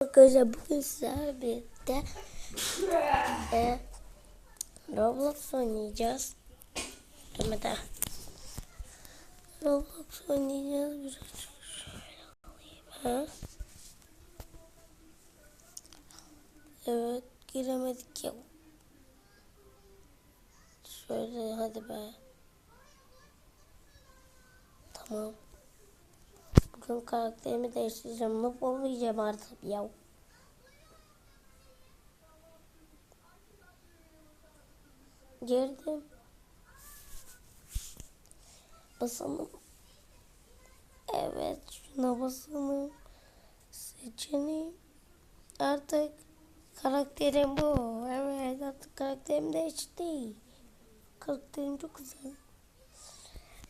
Arkadaşlar bugün sizlerle birlikte e, Roblox oynayacağız. Demeden. Roblox oynayacağız biraz. Şöyle alayım. Ha? Evet giremedik ya. Şöyle hadi be. Tamam. Bugün karakterimi değiştireceğim. Noob olmayacağım artık ya. Girdim. Basalım. Evet şuna basalım. Seçeneğim. Artık karakterim bu. Evet artık karakterim değişti. Karakterim çok güzel.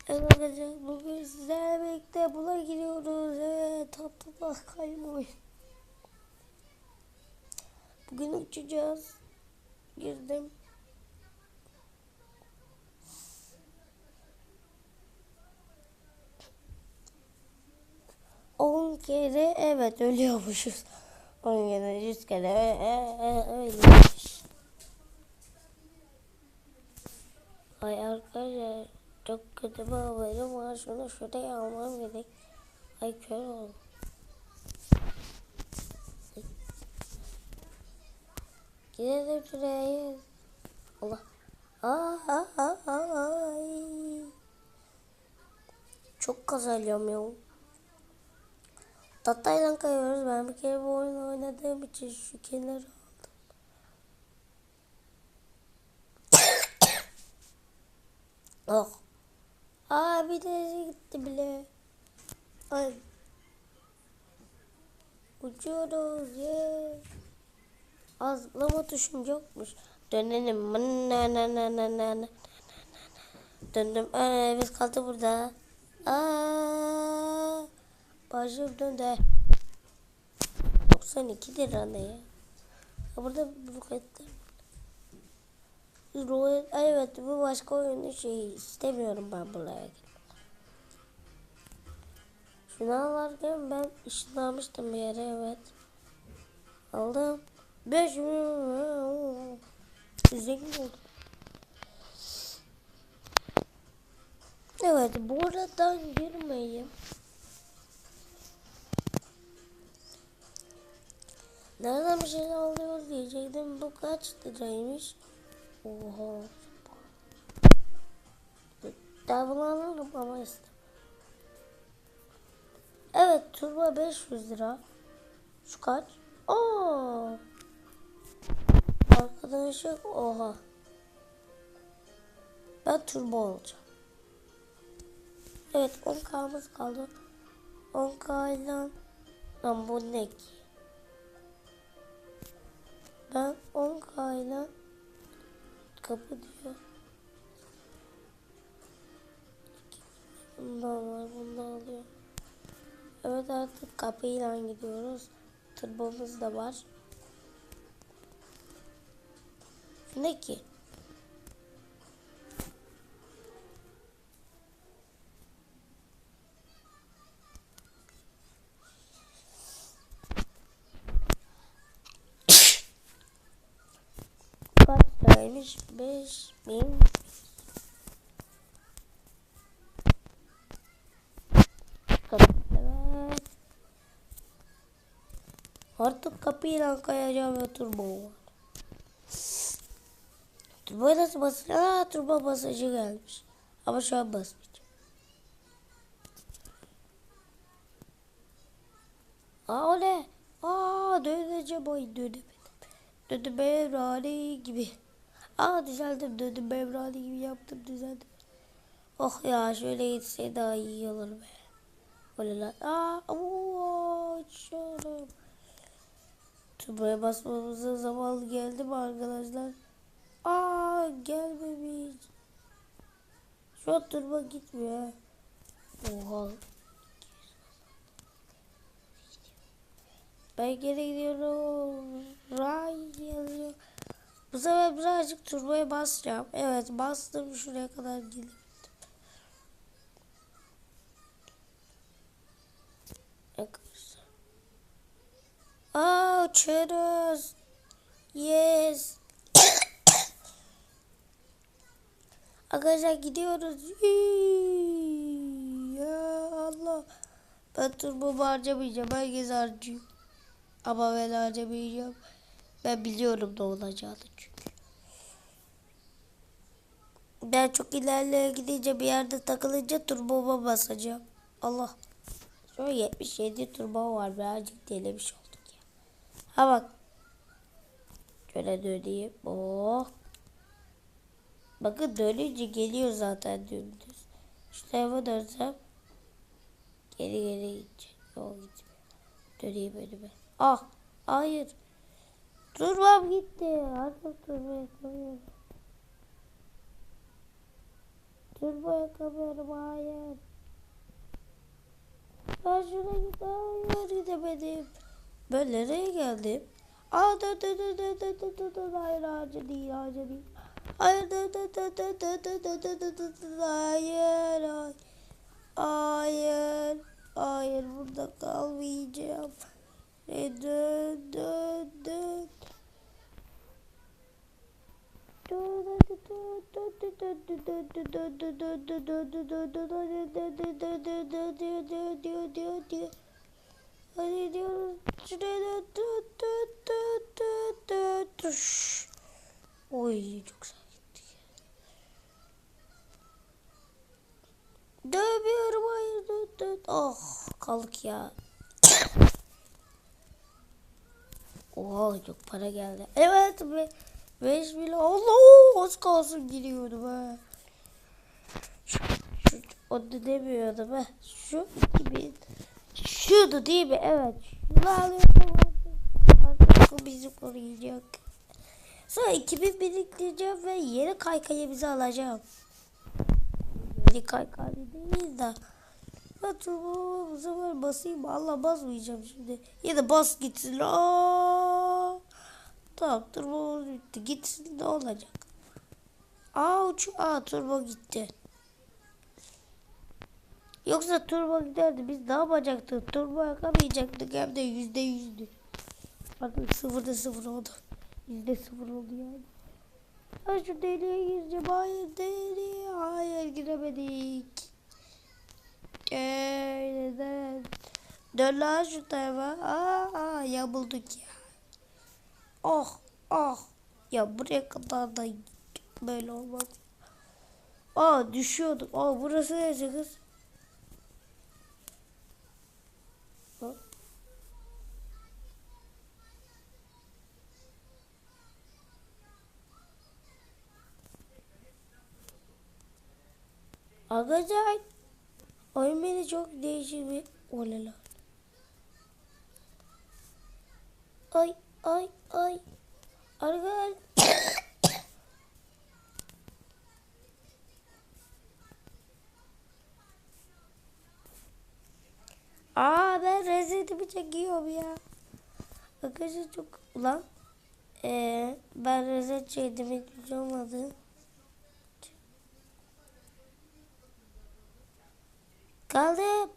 Evet arkadaşlar bugün sizlerle birlikte buna giriyoruz. Evet tatlılar kaymayın. Bugün uçacağız. Girdim. On kere evet ölüyormuşuz. On kere yüz kere e, e, e, öyleymiş. Ay arkadaşlar çok kötü bir haberim var. Şunu şuraya almam gerek. Ay kör oldum. Gidelim şuraya. Allah. Aa, aa, aa, ay. Çok kazalıyorum ya. Tatayla kayıyoruz. Ben bir kere bu oyunu oynadığım için şu kenarı aldım. oh. Bir de gitti bile. Ay. Uçuyoruz ye. Azlama tuşum yokmuş. Dönelim. Na na na na na na. Döndüm. Ee, biz kaldı burada. Aa. Başım döndü. 92 lira ne ya? ya burada roketler. Roket, evet bu başka oyunun şeyi istemiyorum ben buraya. Şunu alırken ben ışınlanmıştım bir yere evet. Aldım. 5 Zengin oldum. Evet buradan girmeyeyim. Nereden bir şey alıyoruz diyecektim. Bu kaç liraymış? Oha. Bunu alırım ama istemem. Evet turbo 500 lira. Şu kaç? Oo. Arkadaşım oha. Ben turbo olacağım. Evet 10k'mız kaldı. 10k ile lan bu ne ki? Ben 10k ile kapı diyor. Bundan var, bundan alıyor. Evet artık kapıyla gidiyoruz. Turbomuz da var. Ne ki? Kaç liraymış? 5 bin. Kapıyla kayacağım ve turbo var. Turbo nasıl basıyor? Aa turbo basıcı gelmiş. Ama şu an basmayacağım. Aa o ne? Aa döneceğim oy dönemedim. Döndüm Evrani gibi. Aa düzeldim döndüm Evrani gibi yaptım düzeldim. Oh ya şöyle gitse daha iyi olur be. Öyle lan. Aa ooo uçuyorum. Turboya basmamızın zamanı geldi mi arkadaşlar? Aa gelmemiş. Şu an turbo gitmiyor. ha. Oha. Ben geri gidiyorum. Ray geliyor. Bu sefer birazcık turboya basacağım. Evet bastım şuraya kadar gidip. Uçuyoruz. Yes. Arkadaşlar gidiyoruz. Ya Allah. Ben turbo harcamayacağım. Herkes harcıyor. Ama ben harcamayacağım. Ben biliyorum ne olacağını çünkü. Ben çok ilerleye gidince bir yerde takılınca turboma basacağım. Allah. An 77 turbo var. Birazcık delemiş ya. Ha bak. Şöyle döneyim. Oh. Bakın dönünce geliyor zaten dümdüz. Şu tarafa dönsem. Geri geri gidecek. Yok gitmiyor. Döneyim önüme. Ah. Hayır. Durmam gitti. Artık turbo yakamıyorum. Turbo yakamıyorum. Hayır. Ben şuna. Hayır gidemedim. Ben nereye geldim? Aa dur dur dur dur dur dur dur dur. Hayır ağacı değil ağacı değil. Hayır dur dur dur dur dur dur dur dur dur dur dur. Hayır. Hayır. Hayır burada kalmayacağım. E, Dön dön dön. Hadi diyoruz. Şuraya dön. Oy çok güzel gittik. Dövmüyorum hayır dön dön. Oh kaldık ya. Oha çok para geldi. Evet be. 5 milyon. Allah az kalsın giriyordum ha. Şu, şu, o da demiyordum ha. Şu 2000. Şuydu değil mi? Evet. Şunu alıyorum artık. Artık o bizi koruyacak. Sonra 2000 biriktireceğim ve yeni kaykayımızı alacağım. Yeni kaykay değil de. Ben turbo bu sefer basayım. Allah basmayacağım şimdi. Ya da bas gitsin. Aa! Tamam turbo bitti. Gitsin ne olacak? Aa uç. Aa turbo gitti. Yoksa turbo giderdi. Biz ne yapacaktık? Turbo yakamayacaktık. Hem de yüzde yüzdü. Artık sıfırda sıfır oldu. Yüzde sıfır oldu yani. Ben şu deliğe gireceğim. Hayır deliğe. Hayır giremedik. Neden? Dön lan şu tarafa. Aa, ya bulduk ya. Oh oh. Ya buraya kadar da böyle olmaz. Aa düşüyorduk. Aa burası neresi kız? Arkadaşlar oyun beni çok değişik bir olala. Ay ay ay. Arkadaşlar Aa ben rezetimi çekiyorum ya. Arkadaşlar çok ulan. Ee, ben rezet çektim hiç olmadı. kaldı.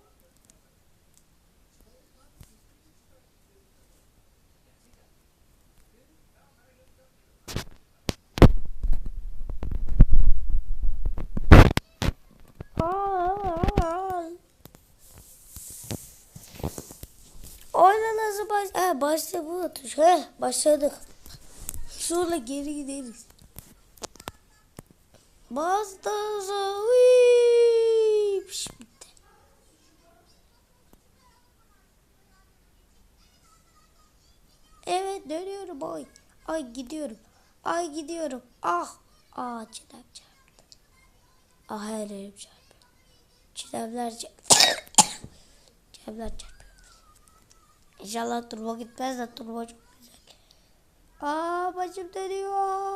Oynanızı baş... Ha, başla bu atış. He başladık. Şurada geri gideriz. Bazı da Dönüyorum ay. Ay gidiyorum. Ay gidiyorum. Ah. Ah çilem çarptı. Ah her yerim çarpıyor. Çilemler çarpıyor. Çilemler çarpıyor. İnşallah turbo gitmez de turbo çok güzel. Aa başım dönüyor.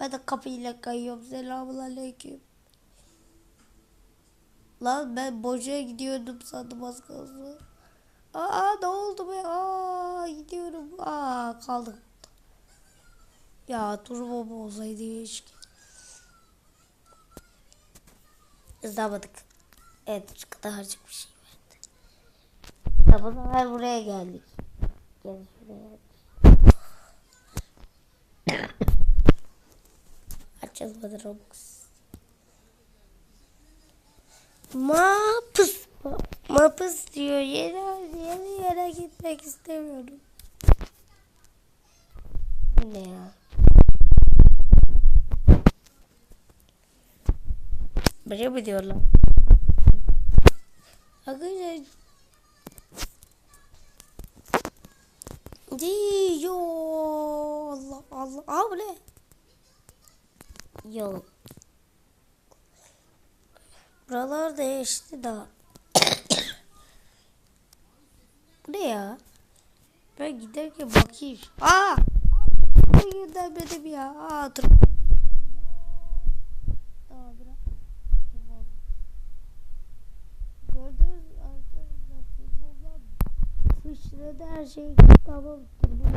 Ben de kapıyla kayıyorum. Selamun aleyküm. Lan ben boşa gidiyordum sandım az kalsın. Aa ne oldu be? Aa gidiyorum. Aa kaldım. Ya turbo mu olsaydı keşke. Hızlamadık. Evet şu kadarcık bir şey verdi. Ya bu sefer buraya geldik. Gel şuraya. Açılmadı Robux. Mapıs. Mapıs diyor. Yere, yere yere gitmek istemiyorum. Bu Ne ya? Buraya mı diyorlar? Arkadaşlar Diyor Allah Allah Aa ne? Yok Buralar değişti daha. Ne ya? Ben giderken bakayım. Aa! Göndermedim ya. Aa dur. Gördünüz arkadaşlar Fışladı her şey tamam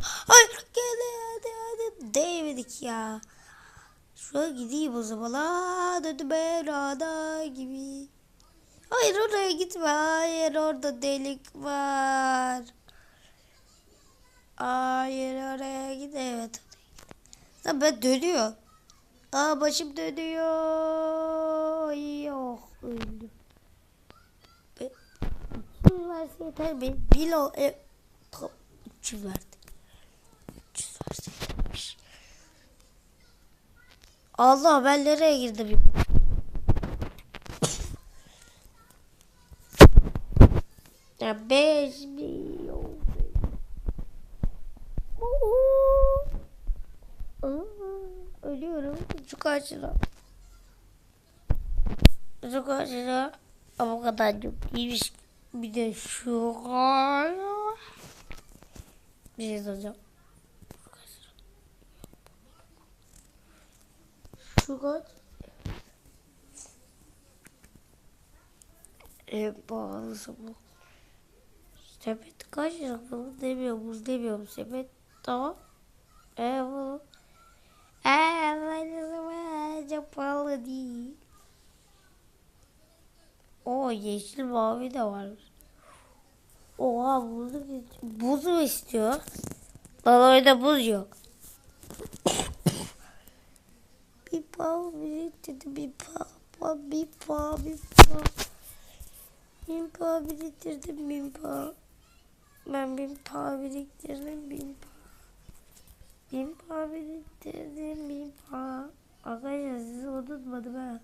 Hayır geldi hadi hadi. Değmedik ya Şuraya gideyim o zaman. Aa döndüm Evrada gibi. Hayır oraya gitme. Hayır orada delik var. Hayır oraya git. Evet Lan ben dönüyor Aa başım dönüyor. Yok öldüm. 300 verse yeter be. Bir o e, tam 300 verdi. 300 verse yetermiş. Allah ben nereye girdim? Ya 5 milyon. Ölüyorum. Şu karşıda. Şu karşıda. Ama kadar çok iyiymiş. Bir de şu var. Bir şey soracağım. Pahalısı bu. Sepet kaç lira bunu demiyorum. Sepet tamam. Eee çok pahalı değil. O yeşil mavi de varmış. Oha buzu, buzu istiyor. Lan orada buz yok. Bir pav biriktirdim bir pav bir pav bir pav. Bin pav biriktirdim bin pav. Ben bin pav biriktirdim bin pav. Bin pav biriktirdim bin pav. Arkadaşlar sizi unutmadım ha.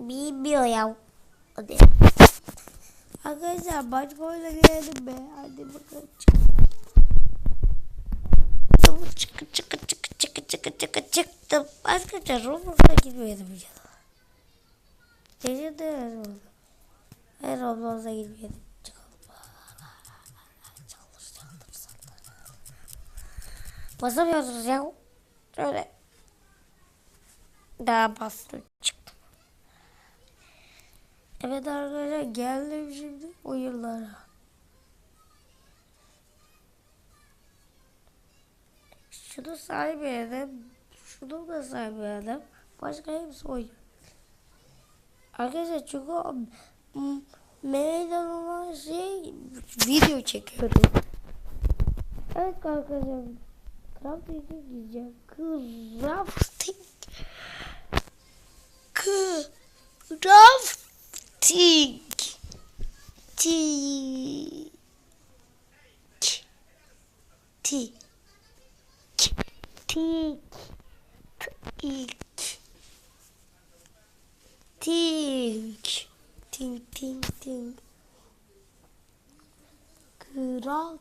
Bilmiyor ya. Hadi. Arkadaşlar maç boyuna gelelim be. Hadi bakalım. Çıktım. Çıkı çıkı çıkı çıkı çıkı çıkı çıktım. Arkadaşlar Roblox'a gitmeyelim ya. Gece de öyle Hayır Roblox'a çaldır. Basamıyorsunuz ya. Şöyle. Daha bastım çıktım. Evet arkadaşlar geldim şimdi o Şunu saymayalım. Şunu da saymayalım. Başka hepsi oyun. Arkadaşlar çünkü meydan olan şey video çekiyorum. Evet arkadaşlar. Crafting'e gideceğim. Crafting. Crafting. Tik. Tik. Tik. Tik. Tink. Tink tink tink. Kral